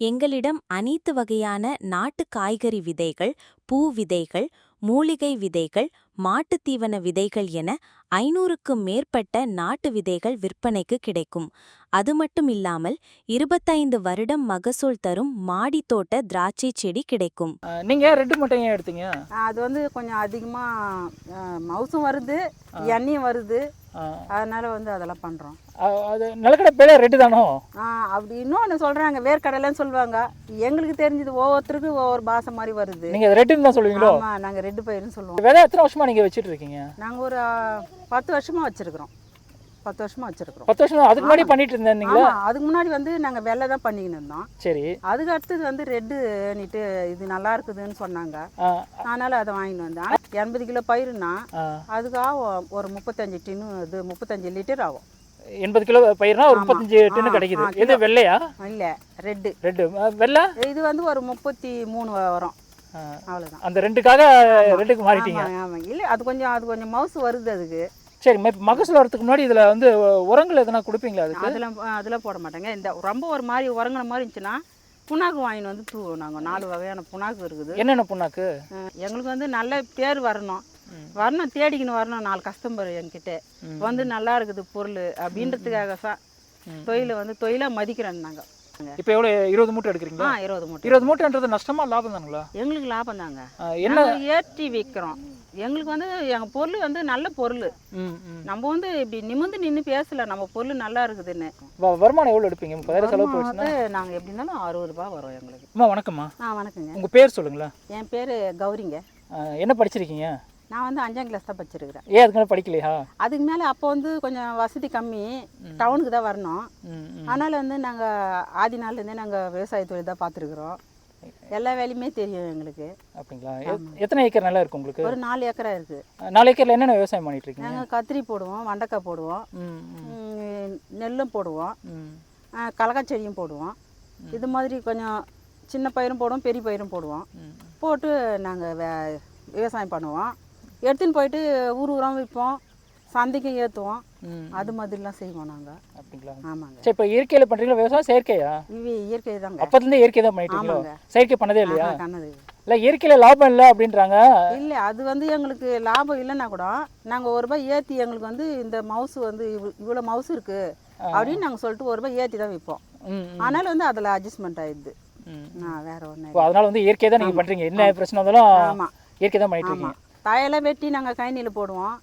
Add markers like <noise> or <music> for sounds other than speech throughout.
எங்களிடம் அனைத்து வகையான நாட்டு காய்கறி விதைகள் பூ விதைகள் மூலிகை விதைகள் மாட்டுத் தீவன விதைகள் என ஐநூறுக்கும் மேற்பட்ட நாட்டு விதைகள் விற்பனைக்கு கிடைக்கும். அது மட்டும் இல்லாமல் இருபத்தைந்து வருடம் மகசூல் தரும் மாடித் தோட்ட திராட்சை செடி கிடைக்கும். நீங்க ரெட்டு மட்டும் ஏன் எடுத்தீங்க? அது வந்து கொஞ்சம் அதிகமாக மவுசும் வருது எண்ணெயும் வருது. அதனால வந்து அதெல்லாம் பண்ணுறோம் அது நிலக்கடை பேர ரெட்டு தானோ? அப்படி இன்னொன்று சொல்கிறாங்க வேர்க்கடலைன்னு சொல்லுவாங்க. எங்களுக்கு தெரிஞ்சது ஒவ்வொருத்தருக்கும் ஒவ்வொரு பாசை மாதிரி வருது. நீங்க ரெட்டுன்னு தான் சொல்லுவீங்களோ? ஆமாம் நாங்கள் ரெட்டு பயிருன்னு சொல்லுவோம். விதை எத்தனை வருஷமா நீங்க வச்சிட்டு இருக்கீங்க? நாங்கள் ஒரு ஆ, பத்து வருஷமாக வச்சுருக்குறோம். பத்து வருஷமாக வச்சுருக்குறோம். பத்து வருஷம்? அதுக்கு முன்னாடி பண்ணிட்டு இருந்தீங்களா அதுக்கு முன்னாடி வந்து நாங்கள் வெள்ளை தான் பண்ணிக்கின்னு இருந்தோம். சரி. அதுக்கு அடுத்தது வந்து ரெட்டுன்னுட்டு இது நல்லா இருக்குதுன்னு சொன்னாங்க. அதனால் அதை வாங்கிட்டு வந்தேன். எண்பது கிலோ பயிருன்னா அஹ், அதுக்கு ஆகும். ஒரு முப்பத்தஞ்சு டின்னு இது முப்பத்தஞ்சு லிட்டர் ஆகும். எண்பது கிலோ பயிர்னா ஒரு. முப்பத்தஞ்சு டின்னு கிடைக்குது. எது வெள்ளையா? இல்லை ரெட்டு. ரெட்டு. வெள்ளை? இது வந்து ஒரு முப்பத்தி மூணு வரும். அவ்வளோதான் அந்த ரெண்டுக்காக ரெட்டுக்கு மாறிட்டீங்க. ஆமாம் இல்லை அது கொஞ்சம் அது கொஞ்சம் மவுசு வருது அதுக்கு. சரி மகசூல் வரதுக்கு முன்னாடி இதுல வந்து உரங்கள் எதனா கொடுப்பீங்களா அதுக்கு? அதெல்லாம் அதெல்லாம் போட மாட்டாங்க. இந்த ரொம்ப ஒரு மாதிரி உறங்குன மாதிரி இருந்துச்சுன்னா புண்ணாக்கு வாங்கிட்டு வந்து தூவோம் நாங்கள் நாலு வகையான புண்ணாக்கு இருக்குது. என்னென்ன புண்ணாக்கு? எங்களுக்கு வந்து நல்ல பேர் வரணும். வரணும் தேடிக்கின்னு வரணும் நாலு கஸ்டமர் என்கிட்ட. வந்து நல்லா இருக்குது பொருள் அப்படின்றதுக்காக தான் தொழிலை வந்து தொழிலாக மதிக்கிறோம் நாங்கள் இப்போ எவ்வளோ இருபது மூட்டை எடுக்கிறீங்களா? இருபது மூட்டை. இருபது மூட்டைன்றது நஷ்டமா லாபம் தானுங்களா? எங்களுக்கு லாபம் தாங்க. என்ன? ஏற்றி விற்கிறோம் எங்களுக்கு வந்து எங்கள் பொருள் வந்து நல்ல பொருள். நம்ம வந்து இப்படி நிமிர்ந்து நின்று பேசல நம்ம பொருள் நல்லா இருக்குதுன்னு. வருமானம் எவ்வளோ எடுப்பீங்க? முப்பதாயிரம் செலவு வந்து நாங்கள் எப்படி இருந்தாலும் அறுபது ரூபாய் வரும் எங்களுக்கு. அம்மா வணக்கம்மா. ஆ வணக்கங்க. உங்க பேர் சொல்லுங்களேன். என் பேர் கௌரிங்க. என்ன படிச்சிருக்கீங்க? நான் வந்து அஞ்சாம் கிளாஸ் தான் படிச்சிருக்கிறேன். ஏன் அதுக்கு மேலே படிக்கலையா? அதுக்கு மேலே அப்போ வந்து கொஞ்சம் வசதி கம்மி. டவுனுக்கு தான் வரணும். அதனால் வந்து நாங்கள் ஆதி நாள்லேருந்தே நாங்கள் விவசாய தொழில் தான் பார்த்துருக்குறோம். எல்லா வேலையுமே தெரியும் எங்களுக்கு. அப்படிங்களா? எத்- எத்தனை ஏக்கர் நிலம் இருக்கு உங்களுக்கு? ஒரு நாலு ஏக்கரா இருக்குது அஹ், நாலு ஏக்கர்ல என்னென்ன விவசாயம் பண்ணிட்டு இருக்கீங்க நாங்கள் கத்திரி போடுவோம் வெண்டைக்காய் போடுவோம் நெல்லும் போடுவோம் கடலக்காய் செடியும் போடுவோம். இது மாதிரி கொஞ்சம் சின்ன பயிரும் போடுவோம் பெரிய பயிரும் போடுவோம். போட்டு நாங்கள் வே விவசாயம் பண்ணுவோம். எடுத்துன்னு போயிட்டு ஊர் ஊரம் விற்போம் சந்தைக்கும் ஏற்றுவோம். அது மாதிரிலாம் செய்வோம் நாங்கள் அப்படிங்களா? ஆமாங்க. சரி இப்போ இயற்கையில பண்றீங்களா? விவசாயம் செயற்கையா? இவை இயற்கை தாங்க அப்பத்துலேருந்து இயற்கை தான் பண்ணிட்டு. செயற்கை பண்ணதே இல்லையா? ஆஹா, கண்ணது இல்லை. இயற்கையில லாபம் இல்லை அப்படின்றாங்க. இல்லை அது வந்து எங்களுக்கு லாபம் இல்லைன்னா கூட நாங்கள் ஒரு ரூபாய் ஏற்றி எங்களுக்கு வந்து இந்த மவுசு வந்து இவ்வ- இவ்வளோ மவுசு இருக்குது அப்படின்னு நாங்கள் சொல்லிட்டு ஒரு ரூபாய் ஏற்றி தான் விற்போம் ஆனாலும் வந்து அதில் அட்ஜஸ்ட்மெண்ட் ஆயிடுது. வேற ஒன்று அதனால வந்து இயற்கை தான் நீங்க பண்றீங்க. என்ன பிரச்சனை வந்தாலும் ஆமாம் இயற்கை தான் பண்ணிட்டு இருக்கீங்க. தாயெல்லாம் வெட்டி நாங்கள் கைனியில் போடுவோம்.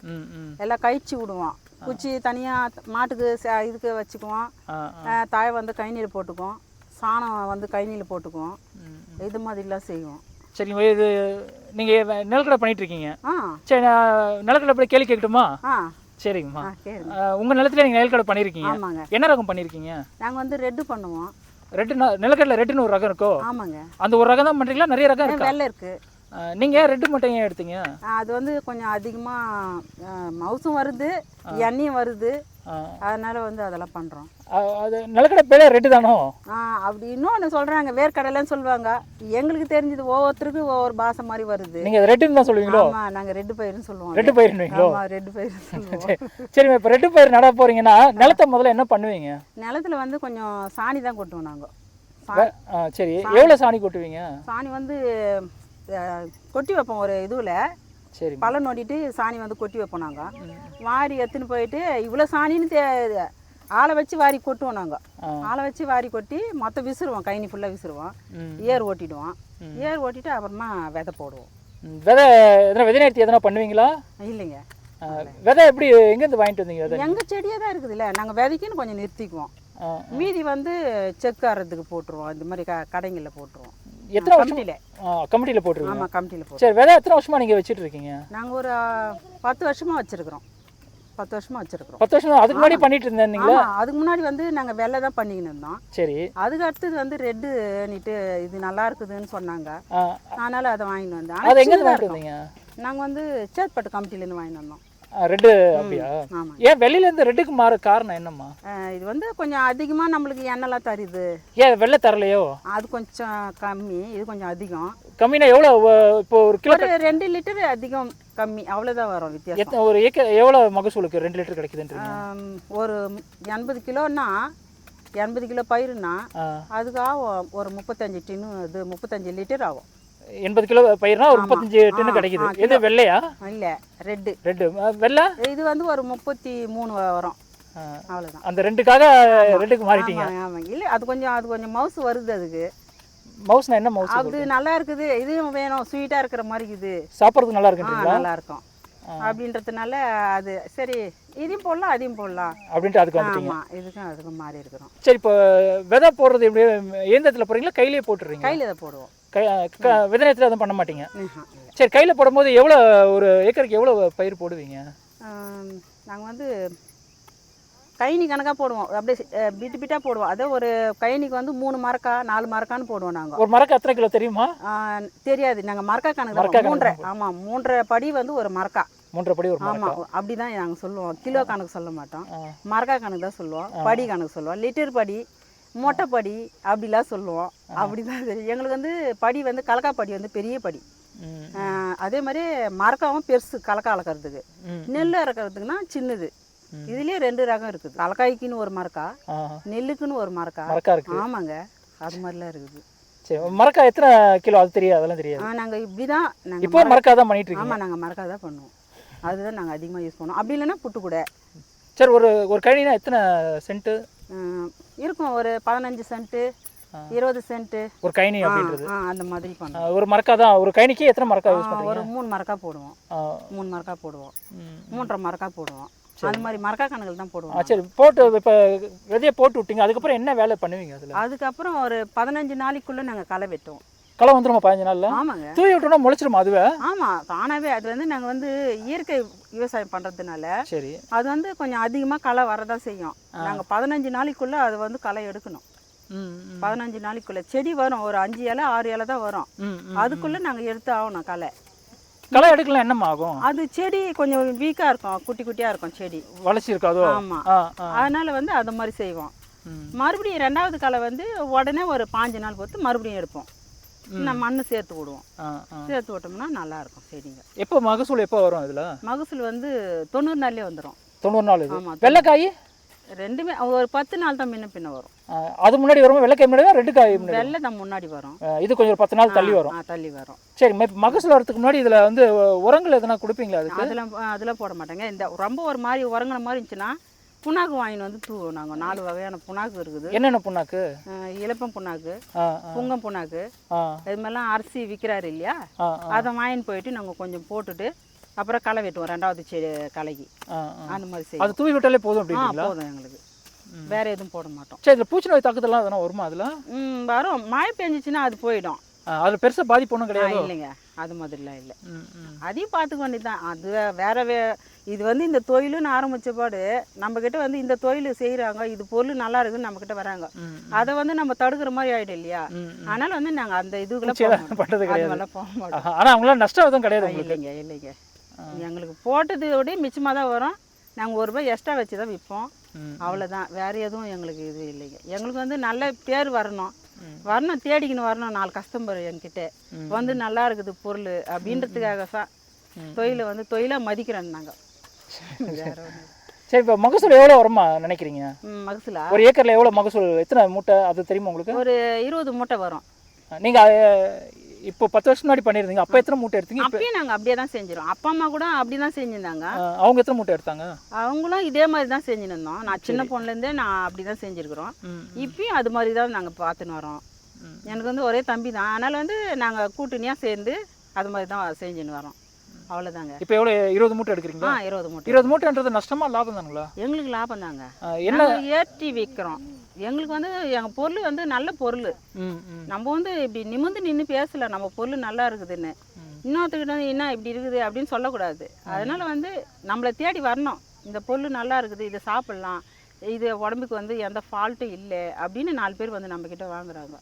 எல்லாம் கழிச்சு விடுவோம். குச்சி தனியாக மாட்டுக்கு இதுக்கு வச்சுக்குவோம். தாயை வந்து கைநீர் போட்டுக்குவோம். சாணம் வந்து கைநீர் போட்டுக்குவோம். இது மாதிரிலாம் செய்வோம். சரிங்க இது நீங்க வ- நிலக்கடை பண்ணிட்டு இருக்கீங்க. ஆ. சரி நிலக்கடை பற்றி கேள்வி கேட்கட்டுமா? சரிங்கம்மா. ஆ கேளுங்க. ஆ, உங்க நிலத்துல நீங்க நிலக்கடை பண்ணிருக்கீங்க. ஆமாங்க. என்ன ரகம் பண்ணிருக்கீங்க? நாங்கள் வந்து ரெட்டு பண்ணுவோம். ரெட்டு நிலக்கடலை ரெட்டுன்னு ஒரு ரகம் இருக்கோ? ஆமாங்க. அந்த ஒரு ரகம் தான் பண்றீங்களா? நிறைய ரகம் இருக்கா? வெள்ளை இருக்குது நீங்க ரெட்டு மட்டும் ஏன் எடுத்தீங்க அது வந்து கொஞ்சம் அதிகமாக மவுசும் வருது எண்ணெயும் வருது. அதனால வந்து அதெல்லாம் பண்ணுறோம் ஆ, அது நிலக்கடை பேர ரெட்டு தானோ? அப்படி இன்னொன்று சொல்கிறாங்க வேர்க்கடலைன்னு சொல்லுவாங்க. எங்களுக்கு தெரிஞ்சது ஒவ்வொருத்தருக்கும் ஒவ்வொரு பாசை மாதிரி வருது. நீங்க ரெட்டுன்னு தான் சொல்லுவீங்களோ? ஆமாம் நாங்கள் ரெட்டு பயிருன்னு சொல்லுவோம். ரெட்டு பயிருவீங்களோ ஆமாம் ரெட்டு பயிர் சரி இப்போ ரெட்டு பயிர் நட போறீங்கன்னா நிலத்தை முதல்ல என்ன பண்ணுவீங்க? நிலத்துல வந்து கொஞ்சம் சாணி தான் கொட்டுவோம் ஆ, சரி. எவ்வளவு சாணி கொட்டுவீங்க? சாணி வந்து கொட்டி வைப்போம் ஒரு இதுவில். சரி பழம் நோண்டிட்டு சாணி வந்து கொட்டி வைப்போம் நாங்கள் வாரி எடுத்துன்னு போயிட்டு இவ்வளோ சாணின்னு தே ஆளை வச்சு வாரி கொட்டுவோம் நாங்கள். ஆளை வச்சு வாரி கொட்டி மொத்தம் விசிறுவோம் கைனி ஃபுல்லாக விசிறுவோம். ஏர் ஓட்டிடுவோம். ஏர் ஓட்டிட்டு அப்புறமா விதை போடுவோம். விதை எதனா விதை நேர்த்தி எதனா பண்ணுவீங்களா? இல்லைங்க. விதை எப்படி எங்கேருந்து வாங்கிட்டு வந்தீங்க விதை? எங்கள் செடியே தான் இருக்குதுல்ல. நாங்கள் விதைக்குன்னு கொஞ்சம் நிறுத்திக்குவோம். மீதி வந்து செக்கு அறதுக்கு போட்டுருவோம். இந்த மாதிரி க கடைங்களில் போட்டுருவோம். எத்தனை வருஷம்? கமிட்டியில். போட்டுருக்கீங்க. ஆமாம் கமிட்டியில் போட்டு. சரி விதை எத்தனை வருஷமா நீங்க வச்சுட்டு இருக்கீங்க நாங்கள் ஒரு பத்து வருஷமாக வச்சுருக்குறோம். பத்து வருஷமாக வச்சுருக்குறோம். பத்து வருஷம்? அதுக்கு முன்னாடி பண்ணிட்டு இருந்தீங்களா அதுக்கு முன்னாடி வந்து நாங்கள் வெள்ளை தான் பண்ணிக்கின்னு இருந்தோம். சரி. அதுக்கு அடுத்தது வந்து ரெட்டுன்னுட்டு இது நல்லா இருக்குதுன்னு சொன்னாங்க. அதனால் அதை வாங்கிட்டு வந்தேன். அது எங்கேருந்து வாங்கிட்டு வந்தீங்க? நாங்கள் வந்து சேத்பட்டு கமிட்டிலேருந்து வாங்கிட்டு வந்தோம். ரெட்டு அப்படியா? ஏன் வெளியில இருந்து ரெட்டுக்கு மாற காரணம் என்னம்மா? இது வந்து கொஞ்சம் அதிகமாக நம்மளுக்கு எண்ணெய்லாம் தருது. ஏன் வெள்ளை தரலையோ? அது கொஞ்சம் கம்மி இது கொஞ்சம் அதிகம். கம்மினா எவ்வளோ இப்போ ஒரு கிலோ ரெண்டு லிட்டர் அதிகம் கம்மி அவ்வளோதான் வரும் வித்தியாசம். ஒரு ஏக்கர் எவ்வளோ மகசூலுக்கு ரெண்டு லிட்டர் கிடைக்குதுன்றீங்க? ஆம், ஒரு எண்பது கிலோன்னா எண்பது கிலோ பயிருன்னா ஆ, அதுக்கு ஆகும் ஒரு முப்பத்தஞ்சு டின்னு இது முப்பத்தஞ்சு லிட்டர் ஆகும். எண்பது கிலோ பயிர்னா ஒரு. முப்பத்தஞ்சு டின்னு கிடைக்குது. எது வெள்ளையா? இல்லை ரெட்டு. ரெட்டு. வெள்ளை? இது வந்து ஒரு முப்பத்தி மூணு வரும் அவ்வளோதான் அந்த ரெண்டுக்காக ரெண்டுக்கு மாறிட்டீங்க. ஆமாம் இல்லை அது கொஞ்சம் அது கொஞ்சம் மவுஸ் வருது அதுக்கு. மவுஸ்னா என்ன மவுஸ் அது நல்லா இருக்குது. இதுவும் வேணும். ஸ்வீட்டாக இருக்கிற மாதிரி இருக்குது. சாப்பிட்றதுக்கு நல்லா இருக்குன்றீங்களா? நல்லா இருக்கும். அப்படின்றதுனால அது சரி இதையும் போடலாம் அதையும் போடலாம். அப்படின்ட்டு அதுக்கு வந்துட்டீங்க. இதுக்கும் அதுக்கும் மாறி இருக்கிறோம். சரி இப்போ விதை போடுறது எப்படி? இயந்திரத்தில் போடுறீங்களா? கையிலேயே போட்டுறீங்க கையில் இதை போடுவோம். விதை நேரத்தில் எதுவும் பண்ண மாட்டீங்க. சரி கையில் போடும்போது எவ்வளோ ஒரு ஏக்கருக்கு எவ்வளோ பயிர் போடுவீங்க? நாங்கள் வந்து கைனி கணக்காக போடுவோம். அப்படியே பிட்டு பிட்டாக போடுவோம். அதே ஒரு கைனிக்கு வந்து மூணு மரக்கா நாலு மரக்கான்னு போடுவோம் நாங்கள் ஒரு மரக்கு எத்தனை கிலோ தெரியுமா? தெரியாது. நாங்கள் மரக்கா கணக்கு மூன்றரை. ஆமாம் மூன்றரை படி வந்து ஒரு மரக்கா. மூன்றரை படி ஒரு ஆமாம் அப்படி தான் நாங்கள் சொல்லுவோம். கிலோ கணக்கு சொல்ல மாட்டோம். மரக்கா கணக்கு தான் சொல்லுவோம். படி கணக்கு சொல்லுவோம். லிட்டர் படி மொட்டை படி அப்படிலாம் சொல்லுவோம். அப்படி தான் தெரியும் எங்களுக்கு வந்து படி வந்து கலக்கா படி வந்து பெரிய படி. அதே மாதிரி மரக்காவும் பெருசு கலக்கா அளக்கிறதுக்கு. நெல் இறக்கிறதுக்குன்னா சின்னது. இதுலேயே ரெண்டு ரகம் இருக்குது. கலக்காய்க்குன்னு ஒரு மரக்கா நெல்லுக்குன்னு ஒரு மரக்கா. ஆமாங்க. அது மாதிரிலாம் இருக்குது. சரி மரக்கா எத்தனை கிலோ? அது தெரியாது அதெல்லாம் தெரியாது. நாங்கள் இப்படி தான் இப்போ நாங்கள் மரக்கா தான் பண்ணிட்டு இருக்கீங்க. ஆமாம் நாங்கள் மரக்கா தான் பண்ணுவோம். அதுதான் நாங்கள் அதிகமாக யூஸ் பண்ணுவோம். அப்படி இல்லைன்னா புட்டு கூட சரி ஒரு ஒரு கழினா எத்தனை சென்ட்டு? இருக்கும். ஒரு பதினஞ்சு சென்ட்டு. இருபது சென்ட்டு ஒரு கைனி அப்படின்றது. அந்த மாதிரி பண்ணுவோம். ஒரு மரக்கா தான். ஒரு கைனிக்கு எத்தனை மரக்கா யூஸ் பண்ணுறீங்க? ஒரு மூணு மரக்கா போடுவோம். மூணு மரக்கா போடுவோம். மூன்றரை மரக்கா போடுவோம். அந்த மாதிரி மரக்கா கணக்கில் தான் போடுவோம். சரி. போட்டு இப்போ விதையை போட்டு விட்டீங்க. அதுக்கப்புறம் என்ன வேலை பண்ணுவீங்க அதில்? அதுக்கப்புறம் ஒரு பதினஞ்சு நாளைக்குள்ளே நாங்கள் களை வெட்டுவோம். களை வந்துருமா பதினஞ்சு நாளில் ஆமாங்க. தூவி விட்டோம்னா முளைச்சிருமா அதுவே? ஆமாம் தானாகவே அது வந்து நாங்கள் வந்து இயற்கை விவசாயம் பண்ணுறதுனால சரி. அது வந்து கொஞ்சம் அதிகமாக களை வரதான் செய்யும். நாங்கள் பதினஞ்சு நாளைக்குள்ளே அது வந்து களை எடுக்கணும். பதினஞ்சு நாளைக்குள்ளே. செடி வரும் ஒரு அஞ்சு இலை ஆறு இலை தான் வரும். அதுக்குள்ளே நாங்கள் எடுத்து ஆகணும் களை. களை எடுக்கலாம் என்னம்மா ஆகும்? அது செடி கொஞ்சம் வீக்காக இருக்கும் குட்டி குட்டியாக இருக்கும் செடி. வளர்ச்சி இருக்காதோ? ஆமாம் அதனால் வந்து அது மாதிரி செய்வோம். மறுபடியும் ரெண்டாவது களை வந்து உடனே ஒரு பாஞ்சு நாள் பொறுத்து மறுபடியும் எடுப்போம். நம்ம மண்ணு சேர்த்து விடுவோம். சேர்த்து விட்டோம்னா நல்லா இருக்கும் செடிங்க. எப்போ மகசூல் எப்போ வரும் இதில்? மகசூல் வந்து தொண்ணூறு நாள்லேயே வந்துடும் தொண்ணூறு நாள் ஆமாம் வெள்ளைக்காய்? ரெண்டுமே ஒரு பத்து நாள் தான் முன்ன பின்ன வரும். அது முன்னாடி வருமா? வெள்ளைக்காய் முன்னாடி ரெண்டு காய் முன்னாடி வெள்ளை தான் முன்னாடி வரும். இது கொஞ்சம் ஒரு பத்து நாள் தள்ளி வரும். தள்ளி வரும். சரி மகசூல் வரதுக்கு முன்னாடி இதில் வந்து உரங்கள் எதனா கொடுப்பீங்களா அதுக்கு? அதெல்லாம் அதெல்லாம் போட மாட்டாங்க. இந்த ரொம்ப ஒரு மாதிரி உறங்குன மாதிரி இருந்துச்சுன்னா புண்ணாக்கு வாங்கின்னு வந்து தூவோம் நாங்கள் நாலு வகையான புண்ணாக்கு இருக்குது. என்னென்ன புண்ணாக்கு? இலப்பம் புண்ணாக்கு புங்கம் புண்ணாக்கு. இது மாதிரிலாம் அரிசி விற்கிறாரு இல்லையா? அதை வாங்கின்னு போயிட்டு நாங்கள் கொஞ்சம் போட்டுட்டு அப்புறம் களை வெட்டுவோம். ரெண்டாவது செடி களைக்கு. அந்த மாதிரி செய்வோம். அது தூவி விட்டாலே போதும் அப்படிங்களா போதும் எங்களுக்கு. வேற எதுவும் போட மாட்டோம். சரி இதில் பூச்சி நோய் தாக்குதல்லாம் எதனா வருமா அதில்? வரும். மழை பெஞ்சிச்சுன்னா அது போயிடும். அதில் பெருசாக பாதிப்பு ஒன்றும் கிடையாது? இல்லைங்க. அது மாதிரிலாம் இல்லை. அதையும் பார்த்துக்க வேண்டியதுதான். அது வேற வே இது வந்து இந்த தொழிலுன்னு ஆரம்பிச்ச பாடு நம்மக்கிட்ட வந்து இந்த தொழில் செய்கிறாங்க இது பொருள் நல்லா இருக்குன்னு நம்மக்கிட்ட வராங்க. அதை வந்து நம்ம தடுக்கிற மாதிரி ஆயிடும் இல்லையா? அதனால வந்து நாங்கள் அந்த. பண்றது அது கிடையாது. போக மாட்டோம். ஆஹா. ஆனா அவங்களாம் நஷ்டம் எதுவும் கிடையாது இல்லைங்க இல்லைங்க. எங்களுக்கு போட்டதை விட மிச்சமாக தான் வரும். நாங்கள் ஒரு ரூபாய் எக்ஸ்ட்ரா வச்சு தான் விற்போம். அவ்வளோதான் வேற எதுவும் எங்களுக்கு இது இல்லைங்க. எங்களுக்கு வந்து நல்ல பேர் வரணும். வரணும் தேடிக்கின்னு வரணும் நாலு கஸ்டமர் என்கிட்ட. வந்து நல்லா இருக்குது பொருள் அப்படின்றதுக்காக தான் தொழிலை வந்து தொழிலாக மதிக்கிறோம் நாங்கள். <laughs> சரி இப்போ மகசூல் எவ்வளோ வருமா நினைக்கிறீங்க? மகசூலா? ஒரு ஏக்கர்ல எவ்வளோ மகசூல்? எத்தனை மூட்டை? அது தெரியுமா உங்களுக்கு? ஒரு இருபது மூட்டை வரும். நீங்க அஹ், இப்போ பத்து வருஷம் முன்னாடி பண்ணியிருந்தீங்க அப்போ எத்தனை மூட்டை எடுத்தீங்க? இப்போ அப்பயும் நாங்கள் அப்படியே தான் செஞ்சிடும் அப்பா அம்மா கூட அப்படி தான் செஞ்சுருந்தாங்க அவங்க எத்தனை மூட்டை எடுத்தாங்க? அவங்களும் இதே மாதிரி தான் செஞ்சுன்னு இருந்தோம் நான் சின்ன பொண்ணுலேருந்தே நான் அப்படி தான் செஞ்சுருக்குறோம். இப்பயும் அது மாதிரி தான் நாங்கள் பார்த்துன்னு வரோம். எனக்கு வந்து ஒரே தம்பி தான். அதனால் வந்து நாங்கள் கூட்டணியாக சேர்ந்து அது மாதிரி தான் செஞ்சுன்னு வரோம். அவ்வளோதாங்க இப்போ எவ்வளோ இருபது மூட்டை எடுக்கிறீங்களா? இருபது மூட்டை. இருபது மூட்டைன்றது நஷ்டமா லாபம் தானுங்களா? எங்களுக்கு லாபம் தாங்க. என்ன? ஏற்றி விற்கிறோம் எங்களுக்கு வந்து எங்கள் பொருள் வந்து நல்ல பொருள். நம்ம வந்து இப்படி நிமிர்ந்து நின்று பேசல நம்ம பொருள் நல்லா இருக்குதுன்னு. இன்னொருத்தர்கிட்ட என்ன இப்படி இருக்குது? அப்படின்னு சொல்லக்கூடாது. அதனால வந்து நம்மளை தேடி வரணும். இந்த பொருள் நல்லா இருக்குது இதை சாப்பிட்லாம். இது உடம்புக்கு வந்து எந்த ஃபால்ட்டும் இல்லை அப்படின்னு நாலு பேர் வந்து நம்மக்கிட்ட வாங்குறாங்க.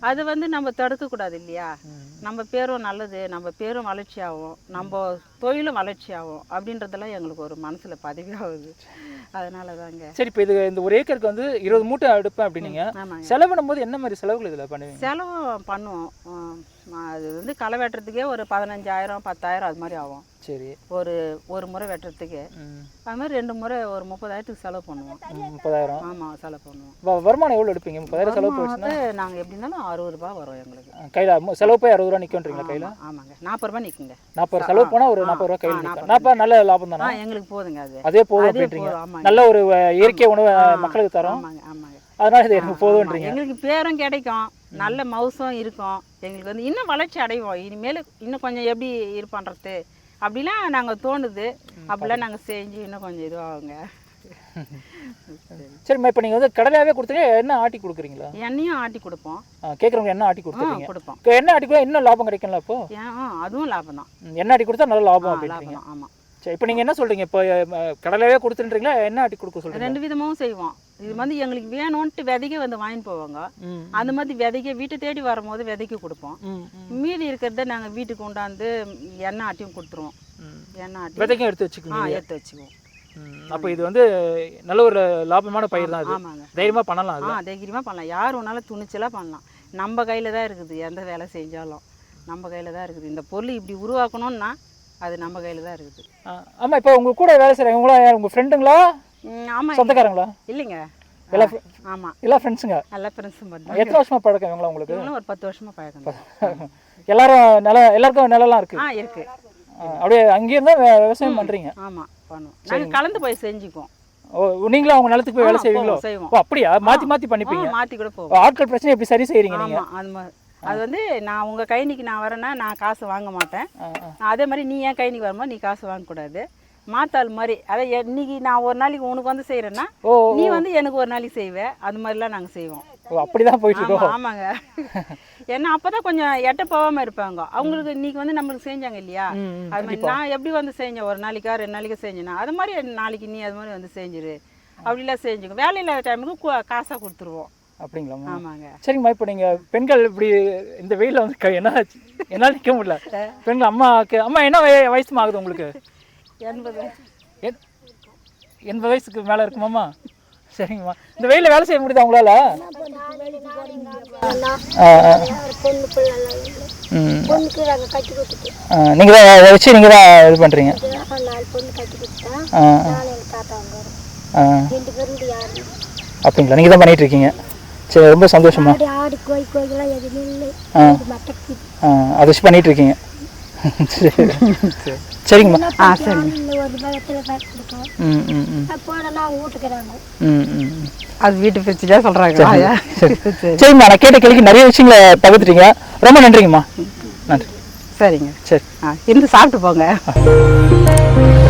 அதை வந்து நம்ம தடுக்கக்கூடாது இல்லையா? நம்ம பேரும் நல்லது நம்ம பேரும் வளர்ச்சி ஆகும் நம்ம தொழிலும் வளர்ச்சி ஆகும் அப்படின்றதெல்லாம் எங்களுக்கு ஒரு மனசில் பதிவாகுது. அதனால தாங்க சரி இப்போ இது இந்த ஒரு ஏக்கருக்கு வந்து இருபது மூட்டை எடுப்பேன் அப்படின்னீங்க. செலவிடும் போது என்ன மாதிரி செலவுகள் இதில் பண்ணுவீங்க? செலவும் பண்ணுவோம். அது வந்து களை வெட்டுறதுக்கே ஒரு பதினஞ்சாயிரம் பத்தாயிரம் அது மாதிரி ஆகும். சரி. ஒரு ஒரு முறை வெட்டுறதுக்கு. அது மாதிரி ரெண்டு முறை ஒரு முப்பதாயிரத்துக்கு செலவு பண்ணுவோம். முப்பதாயிரம். ஆமாம் செலவு பண்ணுவோம். வருமானம் எவ்வளோ எடுப்பீங்க? முப்பதாயிரம் செலவு போச்சுன்னா நாங்கள் எப்படி இருந்தாலும் அறுபது ரூபாய் வரும் எங்களுக்கு. கையில் செலவு போய் அறுபது ரூபா நிற்கன்றீங்களா கையில்? ஆமா, ஆமாங்க. நாற்பது ரூபாய் நிற்குங்க நாற்பது செலவு போனால் ஒரு நாற்பது ரூபா கையில் நாற்பது நல்ல லாபம் தானே? எங்களுக்கு போதுங்க அது. அதே போதும் அப்படின்றீங்க. நல்ல ஒரு இயற்கை உணவை மக்களுக்கு தரோம். அதனால இது எனக்கு போதும்ன்றீங்க எங்களுக்கு பேரும் கிடைக்கும். நல்ல மவுசும் இருக்கும். எங்களுக்கு வந்து இன்னும் வளர்ச்சி அடைவோம். இனிமேல் இன்னும் கொஞ்சம் எப்படி இது பண்ணுறது அப்படிலாம் நாங்கள் தோணுது. அப்படிலாம் நாங்கள் செஞ்சு இன்னும் கொஞ்சம் இதுவாகுங்க. <laughs> சரிம்மா இப்போ நீங்கள் வந்து கடலையாகவே கொடுத்துங்க என்ன ஆட்டி கொடுக்குறீங்களா? எண்ணெயும் ஆட்டி கொடுப்போம். கேட்குறவங்க என்ன ஆட்டி ஆ கொடுத்துருக்கீங்க கொடுப்போம். என்ன ஆட்டி கொடுத்தா இன்னும் லாபம் கிடைக்கும்ல அப்போ? அதுவும் லாபம் தான். என்ன ஆட்டி கொடுத்தா நல்ல லாபம் லாபம் ஆமாம் சரி இப்போ நீங்கள் என்ன சொல்கிறீங்க இப்போ அஹ், கடலையாவே கொடுத்துன்றீங்களா? என்ன ஆட்டி கொடுக்க சொல்கிறீங்க ரெண்டு விதமாகவும் செய்வோம். இது வந்து எங்களுக்கு வேணும்ன்ட்டு விதைக்க வந்து வாங்கிட்டு போவாங்க. அந்த மாதிரி விதைக்க வீட்டை தேடி வரும்போது விதைக்க கொடுப்போம். மீதி இருக்கிறத நாங்கள் வீட்டுக்கு கொண்டாந்து எண்ணெய் ஆட்டியும் கொடுத்துருவோம். எண்ணெய் ஆட்டி. விதைக்கும் எடுத்து ஆ வச்சுக்கோங்க எடுத்து வச்சுக்குவோம். அப்போ இது வந்து நல்ல ஒரு லாபமான பயிர் தான் ஆமாங்க. தைரியமாக பண்ணலாம் ஆ தைரியமாக பண்ணலாம். யார் வேணாலும் துணிச்சலாக பண்ணலாம். நம்ம கையில் தான் இருக்குது எந்த வேலை செஞ்சாலும். நம்ம கையில் தான் இருக்குது. இந்த பொருள் இப்படி உருவாக்கணும்னா அது நம்ம கையில் தான் இருக்குது. ஆ, ஆமா இப்போ உங்க கூட வேலை செய்கிறவங்க உங்களா யார்? உங்கள் ஃப்ரெண்டுங்களா ஆமாம் சொந்தக்காரங்களா? இல்லைங்க. எல்லாம் fri- ஆமாம் எல்லாம் ஃப்ரெண்ட்ஸுங்க எல்லா ஃப்ரெண்ட்ஸும் பார்த்தோம் எத்தனை வருஷமா பழக்கம் இவங்களா உங்களுக்கு? ஒரு பத்து வருஷமாக பழக்கம் <laughs> எல்லாரும் நில எல்லாருக்கும் நிலம்லாம் இருக்கு. ஆ இருக்குது அப்படியே அங்கேயே இருந்தால் விவசாயம் பண்ணுறீங்க ஆமாம் பண்ணுவோம். நாங்கள் கலந்து போய் செஞ்சுக்குவோம். ஓ நீங்களும் அவங்க நிலத்துக்கு போய் வேலை செய்வீங்களோ? அப்படியா? மாற்றி மாற்றி பண்ணிப்பீங்க. மாற்றி கூட போவோம். ஆட்கள் பிரச்சனை எப்படி சரி செய்கிறீங்க நீங்கள் ஆமாம் அது மாதிரி அது வந்து நான் உங்கள் கைனிக்கு நான் வரேன்னா நான் காசு வாங்க மாட்டேன். அதே மாதிரி நீ ஏன் கைனிக்கு வரும்போது நீ காசு வாங்கக்கூடாது. மாத்தாள் மாதிரி. அதை இன்னைக்கு நான் ஒரு நாளைக்கு உனக்கு வந்து செய்கிறேன்னா நீ வந்து எனக்கு ஒரு நாளைக்கு செய்வே. அது மாதிரிலாம் நாங்கள் செய்வோம். அப்படிதான் போயிட்டு இருக்கோம். ஆமாங்க. ஏன்னா அப்போ தான் கொஞ்சம் எட்ட போகாமல் இருப்பாங்க. அவங்களுக்கு இன்னைக்கு வந்து நம்மளுக்கு செஞ்சாங்க இல்லையா? அது மாதிரி நான் எப்படி வந்து செஞ்சேன்? ஒரு நாளைக்கா ரெண்டு நாளைக்கு செஞ்சேன்னா அது மாதிரி நாளைக்கு நீ அது மாதிரி வந்து செஞ்சிரு. அப்படிலாம் செஞ்சுக்கோ. வேலை இல்லாத டைமுக்கு காசாக கொடுத்துருவோம். அப்படிங்களாம்மா ஆமாங்க. சரிங்கம்மா இப்போ நீங்கள் பெண்கள் இப்படி இந்த வெயிலில் வந்து என்ன ஆச்சு? என்னால் நிற்க முடியல. பெண்கள் அம்மாவுக்கு அம்மா என்ன வய- வயசுமா ஆகுது உங்களுக்கு? எண்பது. எண்பது வயசுக்கு மேலே இருக்குமாம்மா? சரிங்கம்மா. இந்த வெயிலில் வேலை செய்ய முடியுதா உங்களால? நாங்கள் தான் அதை வச்சு நீங்கள் தான் இது பண்ணுறீங்க அப்படிங்களா நீங்கள் தான் பண்ணிட்டு இருக்கீங்க? சரி ரொம்ப சந்தோஷமா? ஆடு ஆடு கோழி கோழிலாம் எதுவுமே இல்லை அதை பண்ணிட்டு இருக்கீங்க. சரி. சரிங்கம்மா. ஆ சரிங்க. ஒரு கொடுக்கும் ம் ம் ம். வீட்டுக்கிறாங்க ம் ம் அது வீட்டு பிரச்சனையா சொல்கிறாங்க சரி சரிங்கம்மா நான் கேட்ட கேள்விக்கு நிறைய விஷயங்களை பகிர்ந்துட்டீங்க. ரொம்ப நன்றிங்கம்மா. நன்றி. சரிங்க. சரி. ஆ இருந்து சாப்பிட்டு போங்க.